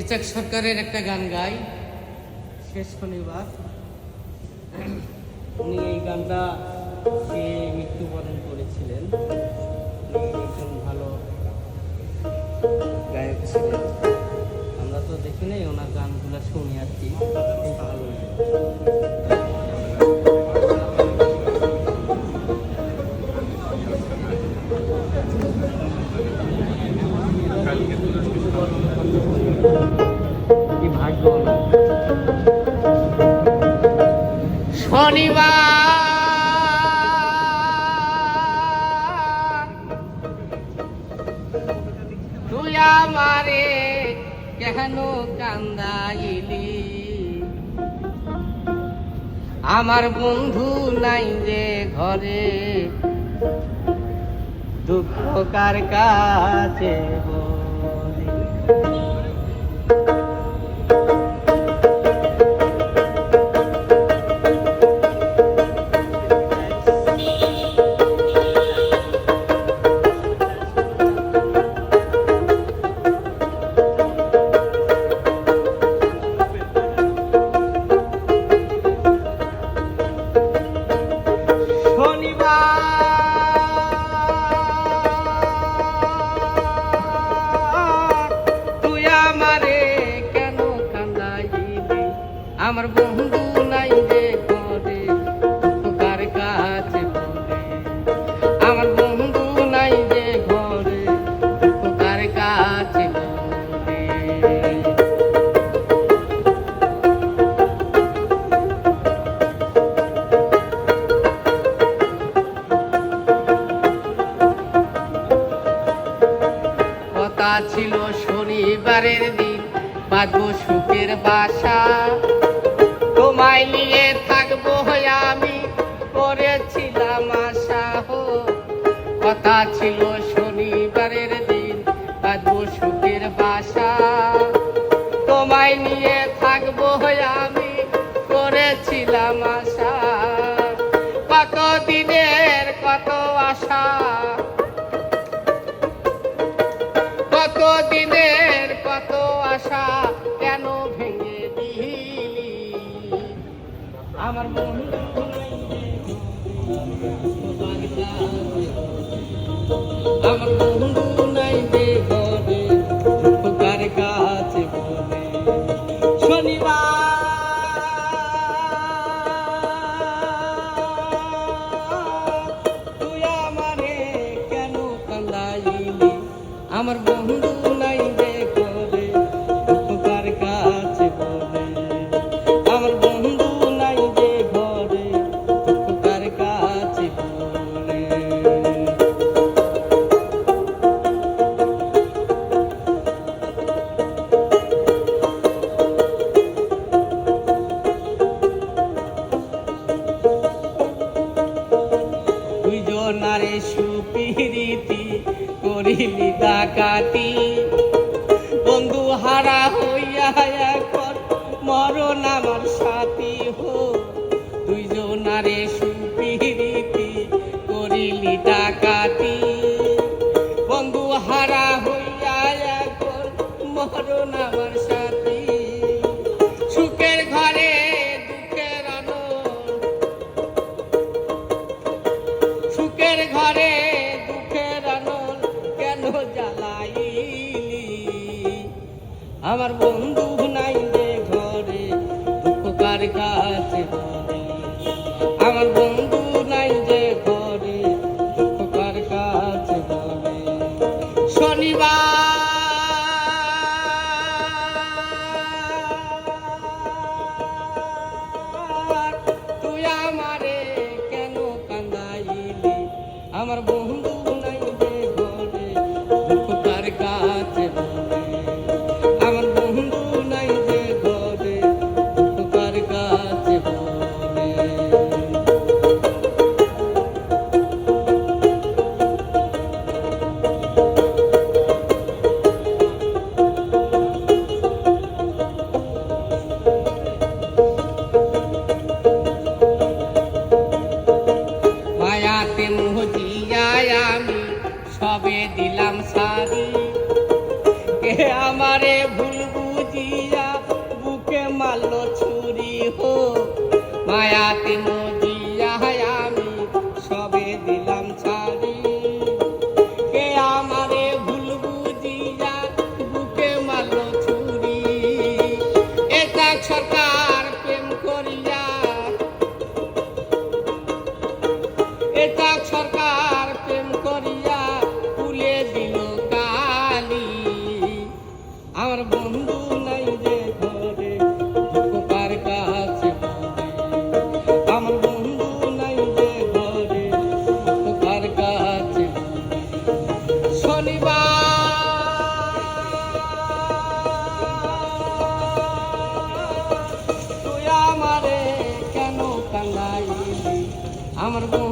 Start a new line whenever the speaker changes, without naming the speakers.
ইচাক সরকারের একটা গান গাই। শেষ শনিবার। উনি এই গানটা সে মৃত্যুবরণ করেছিলেন? একজন ভালো গায়ক ছিলেন। আমরা তো দেখি নাই ওনার গানগুলো শুনি আর কি। ভালো শনিবার। তুই আমারে কেন কান্দাইলি? আমার বন্ধু নাই যে ঘরে দুঃখ কার কাছে ছিল শনিবারের দিন, বাঁধবো সুখের বাসা। তোমায় নিয়ে থাকব আমি, করেছিলাম আশা হো। কথা ছিল শনিবারের দিন, বাঁধবো সুখের বাসা। তোমায় নিয়ে থাকব আমি, করেছিলাম আশা। কত দিনের কত আশা? আমার যে আমার বন্ধু নাই যে ঘরে কাছে বলে, শনিবার, তুই আমারে কেন কান্দাইলি আমার বন্ধু নাই যে সুপিরিতি করিলি ডাকাতি বন্ধু হারা হইয়া এখন মরণ আমার সাথী হো। দুইজনারে সুপিরিতি করিলি ডাকাতি বন্ধু হারা হইয়া এখন মরণ আমার সাথী। সুখের জ্বালাইলি। আমার বন্ধু নাই যে ঘরে দুঃখ কার কাছে আমার বন্ধু নাই যে ঘরে দুঃখ কার কাছে শনিবার আমারে কেন দিলাম সারি কে আমারে ভুল বুঝিয়া বুকে মারল ছুরি হো। মায়াতে মজিয়া আমি সবে দিলাম সারি por vos.